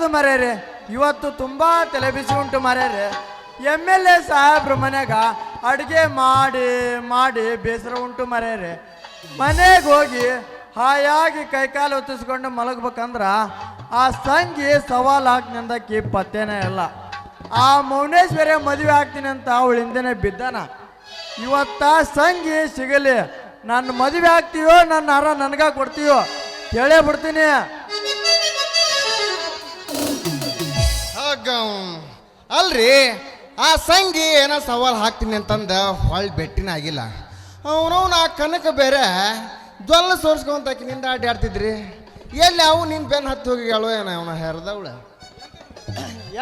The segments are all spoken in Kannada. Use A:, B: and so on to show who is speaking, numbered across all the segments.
A: ಎಂಥದ್ದು ಮರ್ಯಾರೆ. ಇವತ್ತು ತುಂಬ ತಲೆ ಬಿಸಿ ಉಂಟು ಮರ್ಯಾರೆ. ಎಂ ಎಲ್ ಎ ಸಾಹೇಬ್ರ ಮನೆಗ ಅಡುಗೆ ಮಾಡಿ ಮಾಡಿ ಬೇಸರ ಉಂಟು ಮರ್ಯಾರೆ. ಮನೆಗೆ ಹೋಗಿ ಹಾಯಾಗಿ ಕೈಕಾಲು ಒತ್ತಿಸ್ಕೊಂಡು ಮಲಗ್ಬೇಕಂದ್ರ ಆ ಸಂಗಿ ಸವಾಲ್ ಹಾಕ್ನಂದಕ್ಕಿ ಪತ್ತೇನೇ ಇಲ್ಲ ಆ ಮೌನೇಶ್ವರಿ ಮದುವೆ ಆಗ್ತೀನಿ ಅಂತ ಅವಳ ಹಿಂದೆನೆ ಬಿದ್ದಾನ. ಇವತ್ತ ಸಂಗಿ ಸಿಗಲಿ, ನನ್ನ ಮದುವೆ ಆಗ್ತೀಯೋ, ನನ್ನ ಅರ ನನಗ ಕೊಡ್ತೀಯೋ, ಕೇಳೇ ಬಿಡ್ತೀನಿ.
B: ಅಲ್ರಿ ಆ ಸಂಗಿ ಏನೋ ಸವಾಲ್ ಹಾಕ್ತೀನಿ ಅಂತಂದ ಹೊಳ್ ಬೆಟ್ಟಿನ ಆಗಿಲ್ಲ. ಅವನವ್ನು ಆ ಕನಕ ಬೇರೆ ಜ್ವಲ್ಲ ಸೋರ್ಸ್ಕೊಂತ ನಿಂದ ಅಡ್ಡಾಡ್ತಿದ್ರಿ ಎಲ್ಲಿ ಅವು ನಿನ್ ಬೆನ್ ಹತ್ತಿ ಹೋಗಿ ಹೇಳೋ ಏನೋ ಅವನ ಹೆರದವಳ.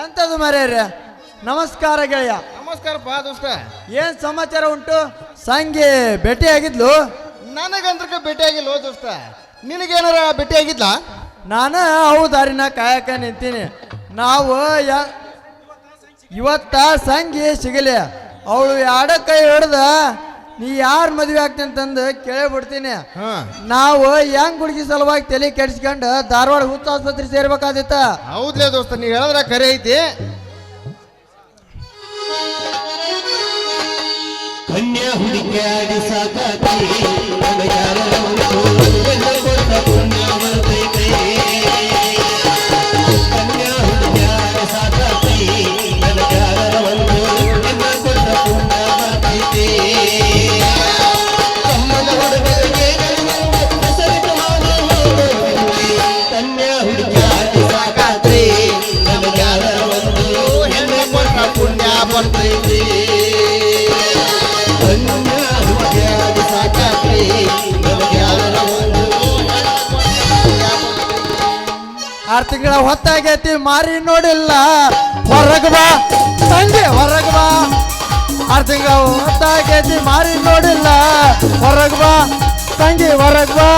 A: ಎಂಥದ್ದು ಮರ್ಯಾರೆ? ನಮಸ್ಕಾರ ಗೆಳೆಯ.
B: ಬಾ ದೋಸ್ತ.
A: ಏನ್ ಸಮಾಚಾರ ಉಂಟು? ಸಂಗಿ ಭೇಟಿ ಆಗಿದ್ಲು
B: ನನಗಂತ್ರಕ ಭೇಟಿ ಆಗಿಲ್ಲ ದೋಸ್ತ. ನಿನಗೇನಾರ ಭೇಟಿ ಆಗಿದ್ಲಾ
A: ನಾನು ಅವು ದಾರಿನ ಕಾಯಕ ನಿಂತೀನಿ. ನಾವು ಯ- ಇವತ್ತ ಸಂಗಿ ಸಿಗಲಿ. ಅವಳು ಯಾಡ ಕೈ ಹಿಡ್ದ ನೀ ಯಾರು ಮದುವೆ ಆಗ್ತೀನಿ ಅಂತಂದು ಕೇಳಿಬಿಡ್ತೀನಿ.
B: ಹಾ.
A: ನಾವು ಹೆಂಗ್ ಹುಡುಗಿ ಸಲುವಾಗಿ ತಲೆ ಕೆಡಿಸ್ಕೊಂಡು ಧಾರವಾಡ ಹುಚ್ಚ ಆಸ್ಪತ್ರೆ ಸೇರ್ಬೇಕಾದಿತ್ತ?
B: ಹೌದ್ಲೇ ದೋಸ್ತ ನೀ ಹೇಳಿದ್ರ ಕರೆ ಐತಿ.
C: ಕನ್ಯಾ ಹುಡುಕ್ಯಾಡಿ
A: ಆರು ತಿಂಗಳ ಹೊತ್ತಾಗೈತಿ ಮಾರಿ ನೋಡಿಲ್ಲ ಹೊರಗ್ ಬಾ ಸಂಜೆ ಹೊರಗ್ ಬಾ ಆರು ತಿಂಗಳ ಹೊತ್ತಾಗೈತಿ ಮಾರಿ ನೋಡಿಲ್ಲ ಹೊರಗ್ ಬಾ ಸಂಜೆ ಹೊರಗ್ ಬಾ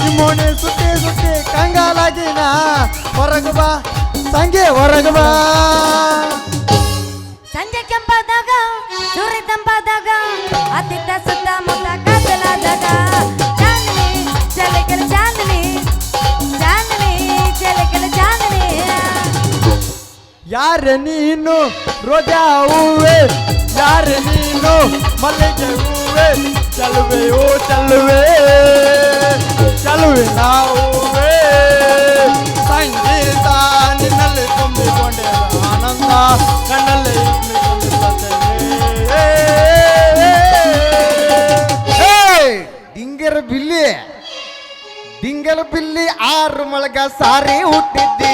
A: ನಿಮ್ಮೋಣಿ ಸುಟ್ಟಿ ಸುಟ್ಟಿ ಕಂಗಾಲಾಗಿನ ಹೊರಗ್ ಬಾ ಸಂಜೆ ಹೊರಗ್ ಬಾ ಯಾರ ನೀನು ರೋಜಾ ಹೂವೆ? ಯಾರ ನೀನು ಮಲ್ಲಿಗೆ ಹೂವೆ? ಚಲುವೆ, ಓ ಚಲುವೆ ಚಲುವೆ ನಾವುವೆ ಸಂಗೀತ ನಿನ್ನಲ್ಲಿ ತುಂಬಿಕೊಂಡೆ ಆನಂದ, ಕಣ್ಣಲ್ಲಿ
B: ಡಿಂಗರ ಬಿಲ್ಲಿ ಡಿಂಗರ ಬಿಲ್ಲಿ ಆರು ಮೊಳಗ ಸಾರಿ ಹುಟ್ಟಿದ್ದಿ.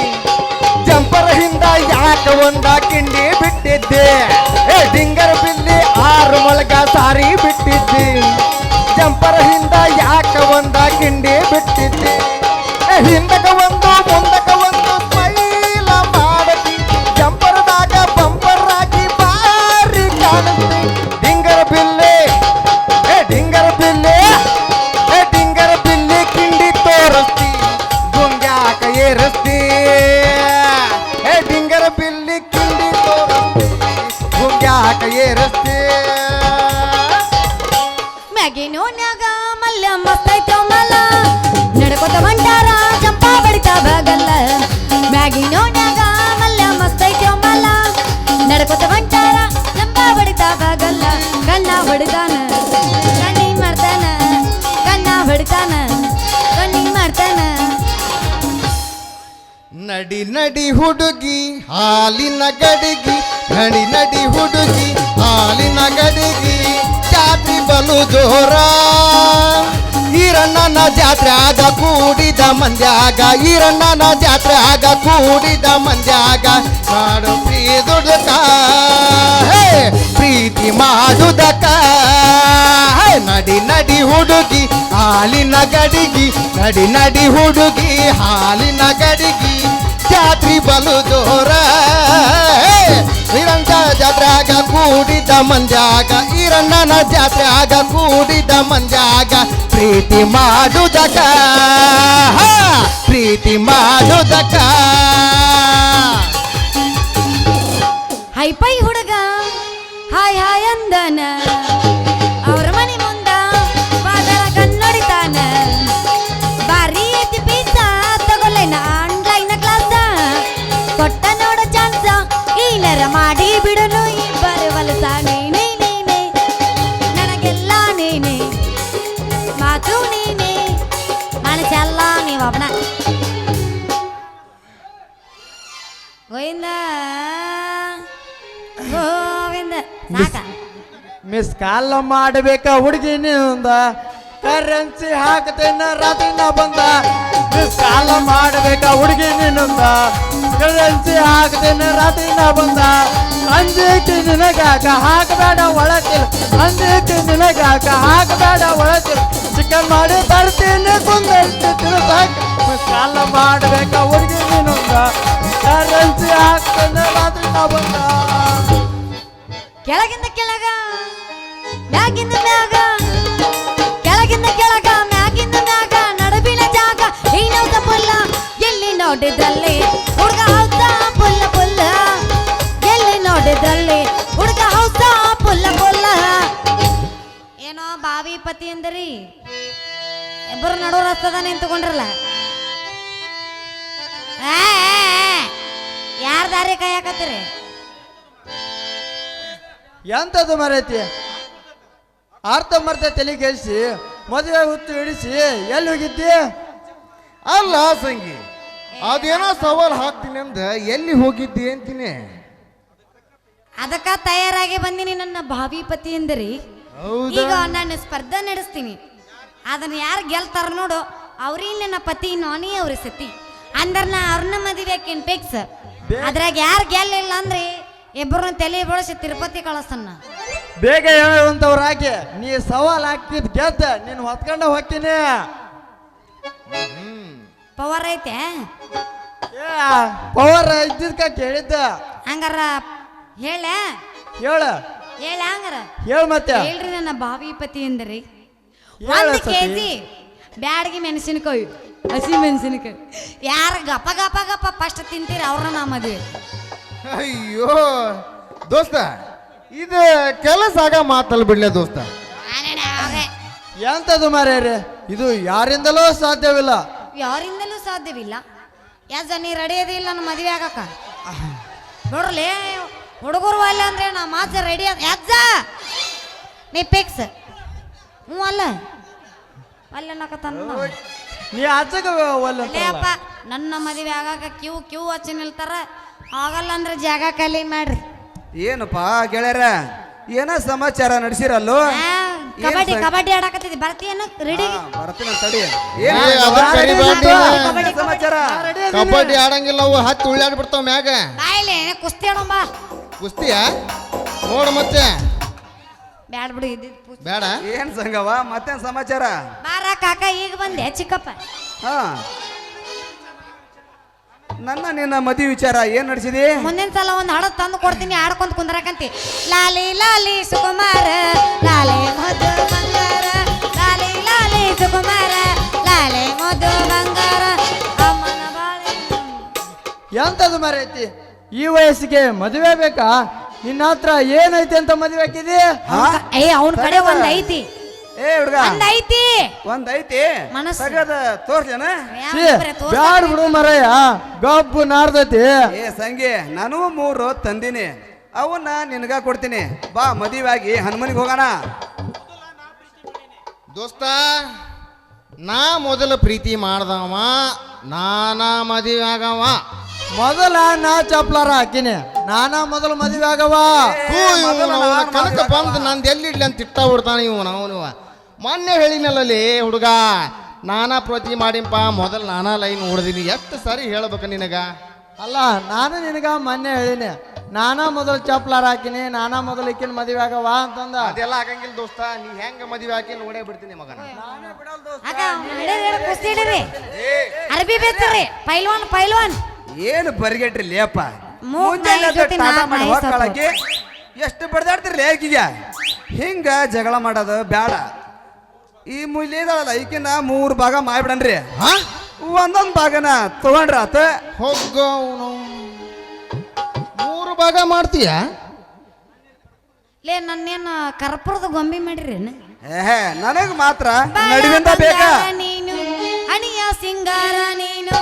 D: Hey.
B: ನಡಿ ನಡಿ ಹುಡುಗಿ, ಹಾಲಿನ ಗಡಿಗಿ. ನಡಿ ನಡಿ ಹುಡುಗಿ, ಹಾಲಿನ ಗಡಿಗಿ. ಜಾತ್ರೆ ಬಲು ಜೋರ. ಈರಣ್ಣನ ಜಾತ್ರೆ ಆಗ ಕೂಡಿದ ಮಂದ್ಯಾಗ. ಈರಣ್ಣನ ಜಾತ್ರೆ ಆಗ ಕೂಡಿದ ಮಂದ್ಯಾಗ. ಮಾಡು ಪ್ರೀದುದಕ ಹೇ, ಪ್ರೀತಿ ಮಾಡುದಕ ನಡಿ ನಡಿ ಹುಡುಗಿ, ಹಾಲಿನ ಗಡಿಗಿ. ನಡಿ ನಡಿ ಹುಡುಗಿ, ಹಾಲಿನ ಗಡಿಗಿ. ಮಂಜಾಗ ಈರಣ್ಣನ ಜಾತ್ರೆ ಆಗ ಕೂಡಿದ ಮಂಜಾಗ. ಪ್ರೀತಿ ಮಾಡುದಕ. ಪ್ರೀತಿ ಮಾಡುದಕ.
A: ಮಿಸ್ ಕಾಲ್ ಮಾಡಬೇಕ ಹುಡುಗಿ ನಿಂದ ಕರೆನ್ಸಿ ಹಾಕ್ತೇನ ರಾತ್ರಿ ನಾ ಬಂದ ಮಿಸ್ ಕಾಲ್ ಮಾಡಬೇಕ ಹುಡುಗಿ ನಿಂದ ಕರೆನ್ಸಿ ಹಾಕ್ತೇನ ರಾತ್ರಿ ನಾ ಬಂದ ಅಂಜಿಕೆ ನಿನಗಾಕ ಹಾಕಬೇಡ ಒಳತಿಲ್ ಅಂಜಿಕೆ ನಿನಗಾಕ ಹಾಕಬೇಡ ಒಳತಿಲ್ ಚಿಕನ್ ಮಾಡಿ ತರ್ತೀನಿ ಕುಂದೈತಿ ತಿನ್ಸಾಕ ಮಿಸ್ ಕಾಲ್ ಮಾಡಬೇಕ ಹುಡುಗಿ ನಿಂದ ಕರೆನ್ಸಿ ಹಾಕ್ತೇನೆ ರಾತ್ರಿ ನಾ ಬಂದ
D: ಕೆಳಗಿಂದ ಕೆಳಗ. ಮ್ಯಾಗಿಂದ ಮ್ಯಾಗ ಕೆಳಗಿಂದ ಕೆಳಗ ಮ್ಯಾಗಿಂದ ಮ್ಯಾಗ, ನಡುವಿನ ಜಾಗ ಏನೌದ ಪುಲ್ಲ, ಎಲ್ಲಿ ನೋಡಿದ್ರಲ್ಲಿ ಹುಡುಗ ಹೌದ ಪುಲ್ಲ ಪುಲ್ಲ? ಎಲ್ಲಿ ನೋಡಿದ್ರಲ್ಲಿ ಹುಡುಗ ಹೌದ ಪುಲ್ಲ ಪುಲ್ಲ? ಏನೋ ಬಾವಿ ಪತಿ ಅಂದರಿ? ಇಬ್ಬರು ನಡು ರಸ್ತದ ನಿಂತುಕೊಂಡ್ರಲ್ಲ. ಯಾರ ದಾರಿ ಕಾಯಕತ್ತೀರಿ?
A: ಎಂತದು ಮರೈತಿ? ಅರ್ಧ ಮರ್ಥ ತಲೆ ಕೆಲ್ಸಿ ಮದುವೆ ಹುತ್ತು ಹಿಡಿಸಿ ಎಲ್ಲಿ ಹೋಗಿದ್ದಿ?
B: ಅಲ್ಲ ಸಂಗಿ ಅದೇನೋ ಸವಾಲ್ ಹಾಕ್ತೀನಿ ಅಂದ ಎಲ್ಲಿ ಹೋಗಿದ್ದಿ ಅಂತೀನಿ?
D: ಅದಕ್ಕ ತಯಾರಾಗಿ ಬಂದಿನಿ ನನ್ನ ಭಾವಿ ಪತಿ ಎಂದರಿ.
B: ಹೌದಾ?
D: ಈಗ ನಾನು ಸ್ಪರ್ಧೆ ನಡೆಸ್ತೀನಿ. ಅದನ್ನ ಯಾರು ಗೆಲ್ತಾರ ನೋಡು ಅವ್ರಿ ನನ್ನ ಪತಿ ನಾನೇ ಅವ್ರ ಸತಿ. ಅಂದ್ರ ನಾ ಅವ್ರನ್ನ ಮದುವೆ ಆಕಿನ್ ಫಿಕ್ಸ್ ಅದ್ರಾಗ ಯಾರು ಗೆಲ್ಲಿಲ್ಲ ಅಂದ್ರೆ ಇಬ್ಬರನ್ನ ತಲೆ ಬಳಸಿ ತಿರುಪತಿ ಕಳಿಸ್ತನ್ನ
A: ಬೇಗ ಹೇಳುವಂತವ್ರು ಹಾಕಿ ನೀ ಸವಾಲ್ ಹಾಕಿದ್ ಗೆದ್ದ ನೀನು ಹೊತ್ಕೊಂಡ ಹೋಗ್ತೀನಿ.
D: ಪವರ್ ಐತೆ?
A: ಏ ಪವರ್ ಇದ್ದಿದ್ಕ ಕೇಳಿದ್ದ.
D: ಹಂಗಾರ ಹೇಳ.
A: ಹೇಳ.
D: ಹೇಳ ಹಂಗಾರ.
A: ಹೇಳ ಮತ್ತೆ.
D: ಹೇಳ್ರಿ ನನ್ನ ಬಾವಿ ಪತಿ
A: ಅಂದ್ರಿ
D: ಒಂದು. ಕೆಜಿ ಬ್ಯಾಡಗಿ ಮೆಣಸಿನಕಾಯಿ ಹಸಿ ಮೆಣಸಿನಕಾಯಿ. ಯಾರ ಗಪ ಗಪ ಗಪ ಫಸ್ಟ್ ತಿಂತೀರಿ ಅವ್ರನ್ನ ನಾ ಮದುವೆ.
B: ಅಯ್ಯೋ ದೋಸ್ತ. ಇದು ಕೆಲಸ ಆಗ ಮಾತಲ್ಲ ಬಿಡ್ಲೆ ದೋಸ್ತ.
A: ಎಂತದು. ಮಾರ್ಯಾರೆ ಇದು ಯಾರಿಂದಲೂ ಸಾಧ್ಯವಿಲ್ಲ.
D: ಯಾರಿಂದಲೂ ಸಾಧ್ಯವಿಲ್ಲ. ಯಾಜ ನೀ ರೆಡಿ ಇಲ್ಲ ನನ್ನ ಮದುವೆ ಆಗಕ್ಕ. ನೋಡ್ರಲೇ ಹುಡುಗರು ಅಲ್ಲ ಅಂದ್ರೆ ನಾ ಮಾಜ ರೆಡಿ ಅದ ಯಾಜ ನೀ ಪಿಕ್ಸ್ ಹ್ಞೂ ಅಲ್ಲ. ಅಲ್ಲ ಅನ್ನಕತ್ತಾನ
A: ನೀ ಒಲ್ಲ
D: ಅಪ್ಪ ನನ್ನ ಮದುವೆ ಆಗಾಕ ಕ್ಯೂ ಕ್ಯೂ ಹಚ್ಚಿ ನಿಲ್ತಾರ. ಆಗಲ್ಲ ಅಂದ್ರೆ ಜಾಗ ಖಾಲಿ ಮಾಡ್ರಿ.
E: ಏನಪ್ಪ ಗೆಳೆಯರ ಏನ ಸಮಾಚಾರ ನಡೆಸಿರಲ್ಲೋ?
D: ಕಬಡ್ಡಿ ಕಬಡ್ಡಿ ಆಡಕತ್ತಿದ್ದಿ. ಬರ್ತೀಯನ ರೆಡಿ
E: ಬರ್ತೀನಿ ತಡಿ.
B: ಏ,
E: ಏನ್
D: ಕಬಡ್ಡಿ
E: ಸಮಾಚಾರ?
B: ಕಬಡ್ಡಿ ಆಡಂಗಿಲ್ಲ ಅವು ಹತ್ತು ಉಳ್ಳಾಡಿ ಬಿಡ್ತಾವ ಮ್ಯಾಗ.
D: ಬಾಯ್ಲೆ ಕುಸ್ತಿ ಆಡೋಣ ಬಾ.
B: ಕುಸ್ತಿಯ? ನೋಡ ಮತ್ತೆ.
D: ಬ್ಯಾಡ್ ಬಿಡು ಇದ್ದಿದ್ ಪೂಜೆ
B: ಬೇಡ
E: ಏನ್ ಸಂಗವ ಮತ್ತೇನ್ ಸಮಾಚಾರ?
D: ಬಾರ ಕಾಕ ಈಗ ಬಂದೆ ಚಿಕ್ಕಪ್ಪ.
E: ಹಾ. ನನ್ನ ನಿನ್ನ ಮದುವೆ ವಿಚಾರ ಏನ್ ನಡೆಸಿದಿ?
D: ಮುಂದಿನ ಸಲ ಒಂದು ಹಾಡು ತಂದು ಕೊಡ್ತೀನಿ ಹಾಡ್ಕೊಂತ ಕುಂದ್ರಕಂತಿ. ಲಾಲಿ ಲಾಲಿ ಸುಕುಮಾರ ಲಾಲಿ ಮಧು ಬಂಗಾರ ಲಾಲಿ ಲಾಲಿ ಸುಕುಮಾರ ಲಾಲಿ ಮಧು ಬಂಗಾರ ಅಮ್ಮನ ಬಾಳೆ.
A: ಎಂಥದ್ದು ಮರೈತಿ ಈ ವಯಸ್ಸಿಗೆ ಮದುವೆ ಬೇಕಾ? ನಿನ್ನ ಹತ್ರ ಏನೈತಿ ಅಂತ ಮದುವೆ ಹಾಕಿದಿ?
D: ಏ ಅವನ ಕಡೆ ಒಂದ್ ಐತಿ.
E: ಏ ಹುಡುಗ.
D: ಒಂದ್ ಐತಿ
E: ಒಂದ್ ಐತಿ
D: ಮನಸ್ಸು.
A: ಛೀ, ಬಿಡು ಮರಯ್ಯ ಗಬ್ಬು ನಾರ್ದೈತಿ.
E: ಏ ಸಂಗಿ ನಾನು ಮೂರು ತಂದಿನಿ. ಅವನ್ನ ನಿನಗ ಕೊಡ್ತೀನಿ. ಬಾ ಮದುವೆಯಾಗಿ ಹನುಮನಿಗೆ ಹೋಗೋಣ.
B: ದೋಸ್ತ ನಾ ಮೊದಲ ಪ್ರೀತಿ ಮಾಡ್ದವ ನಾನಾ ಮದುವೆ ಆಗವ.
A: ಮೊದಲ ನಾ ಚಪ್ಲಾರ ಹಾಕಿನಿ. ನಾನಾ ಮೊದಲು ಮದುವೆ ಆಗವ.
B: ಇವ್ನು ಅವ್ನ ಕನಕ ಬಂದು ನಂದು ಎಲ್ಲಿಡ್ಲಿ ಅಂತ ಇಟ್ಟ ಬಿಡ್ತಾನೆ ಇವನು ಅವನು. ಮೊನ್ನೆ ಹೇಳಿನಲ್ಲಲ್ಲಿ ಹುಡುಗ ನಾನಾ ಪ್ರತಿ ಮಾಡಿಂಪ ಮೊದಲು ನಾನಾ ಲೈನ್ ಹೊಡೆದೀನಿ ಎಷ್ಟು ಸರಿ ಹೇಳ್ಬೇಕು ನಿನಗ?
A: ಅಲ್ಲ ನಾನು ನಿನಗ ಮೊನ್ನೆ ಹೇಳಿನಿ ನಾನಾ ಮೊದಲು ಚಪ್ಲಾರ ಹಾಕಿನಿ ನಾನಾ ಮೊದಲು ಇಕ್ಕಿನ ಮದುವೆ ಆಗವ ಅಂತಂದ.
B: ಅದೆಲ್ಲ ಆಗಂಗಿಲ್ಲ ದೋಸ್ತ ನೀ ಹೆಂಗ ಮದುವೆ ಹಾಕಿ ನೋಡೇ ಬಿಡ್ತೀನಿ ಮಗನ.
D: ಕುಸ್ತಿ ಹಿಡೀರಿ. ಅರ್ಬಿ ಪೈಲ್ವಾನ್ ಪೈಲ್ವಾನ್.
E: ಏನು ಬರಿಗೆಟ್ರಿ ಲೇಪ ಮುಂಜಾನೆ
D: ನಾಯಿ ಜೊತೆ
E: ಟಾಟಾ
D: ನಾಲ್ಕು
E: ಮಾಡಿ
D: ನಾಯಿ
E: ಹೋಗ್ಕೊಳಕ್ಕೆ ಎಷ್ಟು ಬಡ್ದಾಡ್ತಿರ್ಲಿ ಹೇಗಿದ್ಯಾ ಹಿಂಗ ಜಗಳ ಮಾಡೋದು ಬೇಡ ಈ ಮುಯ್ಲಿ ಇದಾಳಲ್ಲ ಈಕಿನ ಮೂರು ಭಾಗ ಮಾಡ್ಬಿಡನ್ರಿ.
B: ಹಾ?
E: ಒಂದೊಂದು ಭಾಗನ ತಗೊಂಡ್ರ ಆತ.
B: ಹೋಗೋ ಅವ್ನು. ಮೂರು ಭಾಗ ಮಾಡ್ತೀಯ?
D: ಲೇ ನನ್ನೇನು ಕರ್ಪುರದ ಗೊಂಬೆ ಮಾಡಿರಿ
E: ಏಹೇ ನನಗೆ ಮಾತ್ರ ನಡುವಿಂದ ಬೇಕಾ?
D: ನೀನು ಹಣಿಯ ಸಿಂಗಾರ ನೀನು.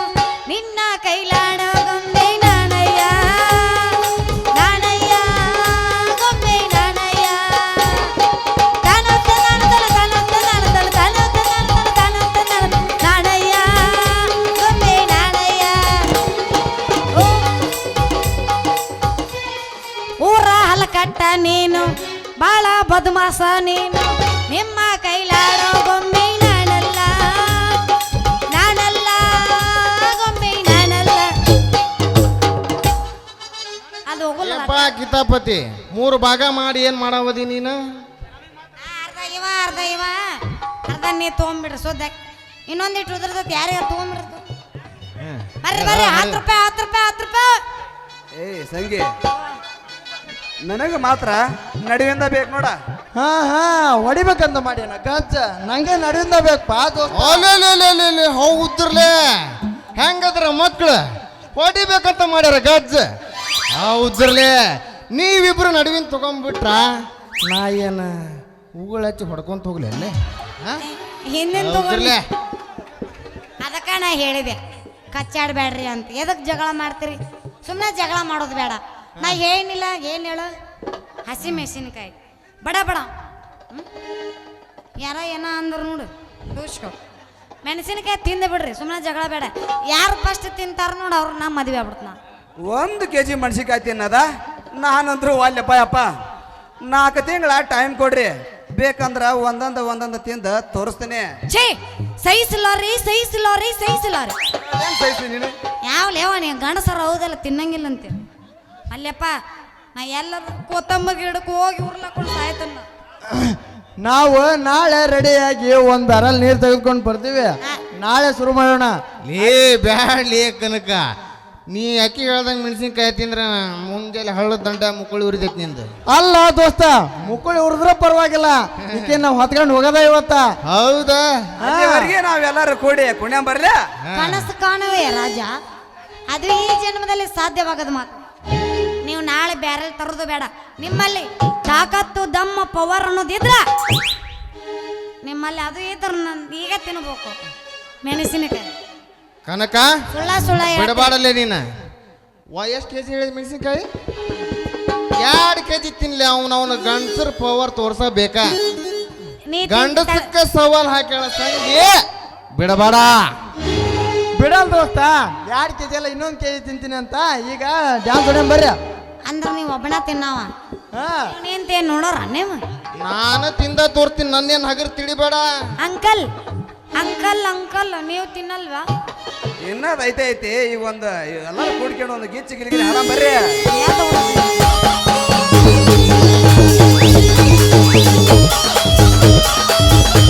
B: ಕಿತಾಪತಿ ಮೂರು ಭಾಗ ಮಾಡಿ ಏನ್ ಮಾಡಾವದಿ ನೀನು?
D: ಅರ್ಧ ಇವ ಅರ್ಧ ಇವ. ಅರ್ಧ ನೀ ತೊಗೊಂಬಿಡ್ರಿ ಇನ್ನೊಂದಿಟ್ಟು ಉದ್ರದತ್ ಯಾರ್ಯಾರು ತೊಗೊಂಬಿಡ್ತು ಬರ್ರಿ ಬರ್ರಿ ಹತ್ತು ರೂಪಾಯಿ ಹತ್ತು ರೂಪಾಯಿ ಹತ್ತು ರೂಪಾಯಿ.
E: ಏ ಸಂಗಿ. ನನಗೆ ಮಾತ್ರ ನಡುವಿಂದ ಬೇಕು ನೋಡ.
A: ಹಾ ಹಾ ಹೊಡಿಬೇಕಂತ ಮಾಡಿ ಗಜ್ಜ ನಂಗೆ ನಡುವಿಂದ ಬೇಕು
B: ಅಲ್ಲೇ ಹೌದ್ರಲೇ ಹೆಂಗದ್ರ ಮಕ್ಳು? ಹೊಡಿಬೇಕಂತ ಮಾಡ್ಯಾರ ಗಜ್ಜ ಹೌದ್ರಲೇ ನೀವಿಬ್ರು ನಡುವಿನ ತಗೊಂಡ್ಬಿಟ್ರ ನಾ ಏನ ಹೂಗಳ ಹಚ್ಚಿ ಹೊಡ್ಕೊಂತ ಹೋಗ್ಲಿ ಅಲ್ಲೇ?
D: ಹಿಂದಿನ
B: ಹೌದ್ರಲೇ
D: ಅದಕ್ಕೆ ನಾ ಹೇಳಿದೆ ಕಚ್ಚಾಡ್ಬೇಡ್ರಿ ಅಂತ. ಎದಕ್ಕೆ ಜಗಳ ಮಾಡ್ತೀರಿ? ಸುಮ್ಮನೆ ಜಗಳ ಮಾಡೋದು ಬೇಡ. ನಾ ಏನಿಲ್ಲ ಏನು ಹೇಳು? ಹಸಿ ಮೆಣಸಿನ್ಕಾಯಿ. ಬಡ ಬಡ. ಹ್ಮ್? ಯಾರ ಏನೋ ಅಂದ್ರು ನೋಡು ದೂಸ್ಕೊ ಮೆಣಸಿನಕಾಯಿ ತಿಂದು ಬಿಡ್ರಿ ಸುಮ್ಮನೆ ಜಗಳ ಬೇಡ. ಯಾರು ಫಸ್ಟ್ ತಿಂತಾರ ನೋಡು ಅವ್ರು ನಾ ಮದುವೆ ಆಗ್ಬಿಡ್ತು ನಾ
E: ಒಂದು ಕೆ ಜಿ ಮೆಣಸಿನ್ಕಾಯಿ ತಿನ್ನದ? ನಾನಂದ್ರು ಅಲ್ಲಪ್ಪ ಅಪ್ಪ ನಾಲ್ಕು ತಿಂಗಳ ಟೈಮ್ ಕೊಡ್ರಿ. ಬೇಕಂದ್ರ ಒಂದೊಂದು ಒಂದೊಂದು ತಿಂದು ತೋರಿಸ್ತೀನಿ.
D: ಛೇ ಸಹಿಸಿಲ್ಲ ರೀ ಸಹಿಸಿಲ್ಲ ರೀ ಸಹಿಸಿಲ್ಲ ರೀ
E: ಏನ್ ಸಹಿಸಿ ನೀನು?
D: ಯಾವ ಲೇವ ನೀ ಗಂಡಸರ ಹೌದಲ್ಲ ತಿನ್ನಂಗಿಲ್ಲ ಅಂತ ಅಲ್ಲಪ್ಪ ನಾ ಎಲ್ಲರೂ ಕೊತ್ತಂಬರಿ ಗಿಡಕ್ಕೆ ಹೋಗಿ ಉರ್ಲಕೊಂಡು ಸಾಯ್ತನ್ನ
A: ನಾವು ನಾಳೆ ರೆಡಿಯಾಗಿ ಒಂದ್ ಅರಲ್ ನೀರ್ ತೆಗೆದುಕೊಂಡು ಬರ್ತೀವಿ. ನಾಳೆ ಶುರು ಮಾಡೋಣ.
B: ಲೇ ಬ್ಯಾಡ್ಲೇ ಕನಕ. ನೀ ಯಾಕೆ ಹೇಳ್ದಂಗೆ ಮೆಣಸಿನ್ಕಾಯಿ ತಿಂದ್ರ ಮುಂಜಾನೆ ಹಳ್ಳದ ದಂಡ ಮುಕ್ಕಳಿ ಉರಿದೈತಿ ನಿಂದ.
A: ಅಲ್ಲ ದೋಸ್ತ ಮುಕ್ಕಳಿ ಉರಿದ್ರ ಪರವಾಗಿಲ್ಲ. ಈಕೆ ನಾವು ಹೊತ್ಕೊಂಡು ಹೋಗದ ಇವತ್ತ?
B: ಹೌದಾ?
E: ಅಲ್ಲಿವರೆಗೆ ನಾವೆಲ್ಲರೂ ಕೂಡಿ ಕುಣ್ಯ ಬರ್ಲ?
D: ಕನಸು ಕಾಣುವೆ ರಾಜ. ಅದು ಈ ಜನ್ಮದಲ್ಲಿ ಸಾಧ್ಯವಾಗದ ಮಾತು. ನೀವು ನಾಳೆ ಬೇರೆ ತರೋದು ಬೇಡ. ನಿಮ್ಮಲ್ಲಿ ತಾಕತ್ತು ದಮ್ಮ ಪವರ್ ಅನ್ನೋದಿದ್ರ ನಿಮ್ಮಲ್ಲಿ ಅದು ಇದ್ರ ನಾನು ಈಗ ತಿನ್ಬೇಕು. ಮೆಣಸಿನಕಾಯಿ.
B: ಕನಕ?
D: ಸುಳ್ಳ.
B: ಬಿಡಬಾಡಲ್ಲೇ ನೀನು. ವಾ ಎಷ್ಟು ಕೆ ಜಿ ಹೇಳಿದ ಮೆಣಸಿನ್ಕಾಯಿ? ಎರಡು ಕೆ ಜಿ ತಿನ್ಲಿ ಅವನ ಅವನ ಗಂಡಸರ ಪವರ್ ತೋರ್ಸಬೇಕಾ?
D: ನೀ
B: ಗಂಡಸಕ್ಕ ಸವಾಲ್ ಹಾಕ್ಯಾಳ ಸಂಗಿ. ಬಿಡಬಾಡ.
A: ಬಿಡಲ್ ದೋಸ್ತ ಎರಡು ಕೆ ಜಿ ಅಲ್ಲ ಇನ್ನೊಂದು ಕೆ ಜಿ ತಿಂತೀನಿ ಅಂತ. ಈಗ ಡ್ಯಾನ್ಸ್ ಹೊಡ್ಯಂ ಬರ್ರಿ.
D: ಅಂದ್ರೆ ನೀವು ಒಬ್ಬನ ತಿನ್ನವ.
A: ಹಾ.
D: ನೀಂತೇನ್ ನೋಡೋರ ನೀವು?
B: ನಾನು ತಿಂದ ತೋರ್ತೀನಿ ನನ್ನೇನು ಹಗರ್ ತಿಳಿಬೇಡ
D: ಅಂಕಲ್ ಅಂಕಲ್ ಅಂಕಲ್ ನೀವು ತಿನ್ನಲ್ವಾ?
E: ಇನ್ನದು ಐತೆ ಐತಿ ಈಗ ಒಂದು ಎಲ್ಲರೂ ಕೂಡ್ಕೊಂಡು ಒಂದು ಗೀಚಿ ಗಿಲಿಗಿರಿ ಹಾಡ ಬರ್ರಿ
B: Thank you.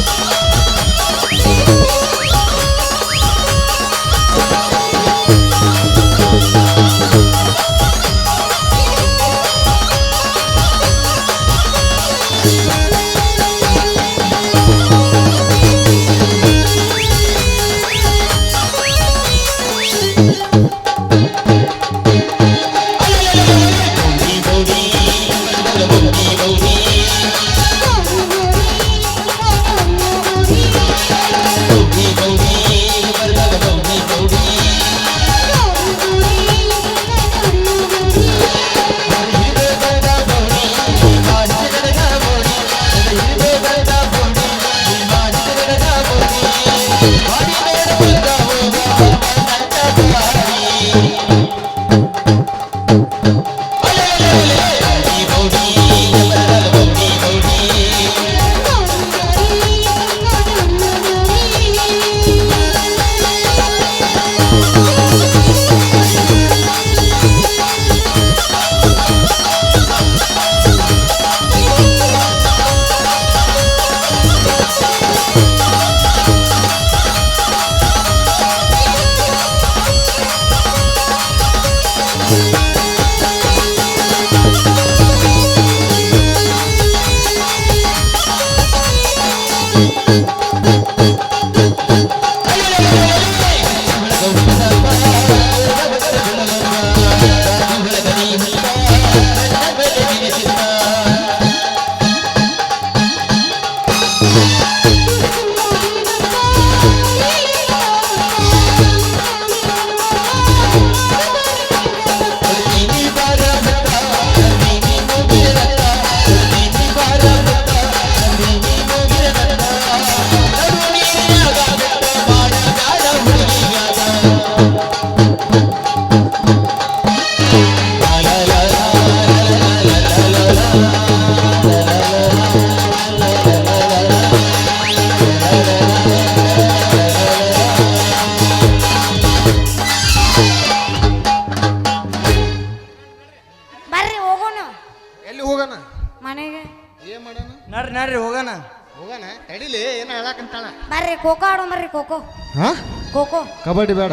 B: ಹೇಳಕಂತಾಳ
D: ಬರ್ರಿ ಖೋಖೋ ಆಡೋ ಬರ್ರಿ ಖೋಖೋ.
B: ಹಾ?
D: ಖೋಖೋ.
B: ಕಬಡ್ಡಿ ಬೇಡ?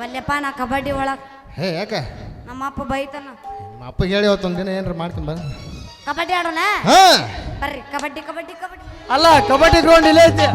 D: ಬಲ್ಯಪ್ಪ ನಾ ಕಬಡ್ಡಿ ಒಳಗ್.
B: ಹೇ ಯಾಕೆ?
D: ನಮ್ಮ ಅಪ್ಪ ಬೈತಾನ.
B: ನಿಮ್ಮ ಅಪ್ಪಗೆ ಹೇಳಿ ಅವತ್ತೊಂದು ದಿನ ಏನಾರ ಮಾಡ್ತೀನಿ ಬರ
D: ಕಬಡ್ಡಿ ಆಡೋಣ?
B: ಹಾ.
D: ಬರ್ರಿ ಕಬಡ್ಡಿ ಕಬಡ್ಡಿ ಕಬಡ್ಡಿ.
A: ಅಲ್ಲ ಕಬಡ್ಡಿ ಗ್ರೌಂಡ್ ಇಲ್ಲೇ ಐತಿ.